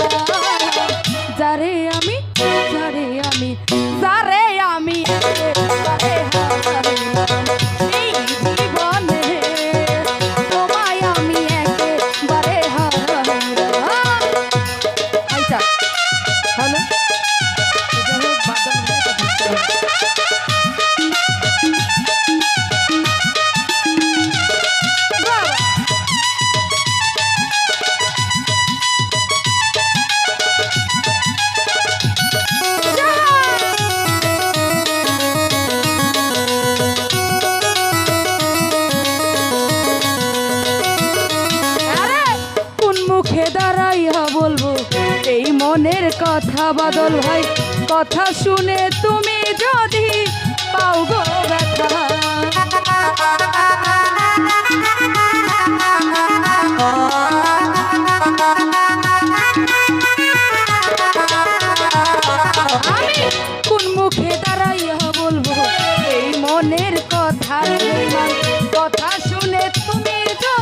বাবা মুখে দাঁড়াইয়া বলব, এই মনের কথা বাদল ভাই, কথা শুনে তুমি যদি পাও গো কোন বলব, এই মনের কথা কথা শুনে তুমি তো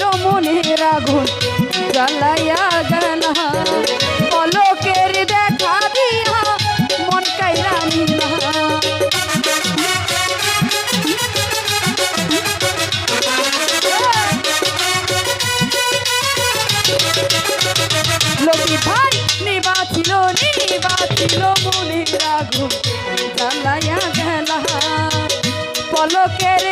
ছিল মনের আগুন জ্বালাইয়া গেল। পলকের দেখা দিয়া মন কাইরা নিলা। লোকে ভাই নিবাছিল নিবাছিল মনের আগুন জ্বালাইয়া গেল। পলকের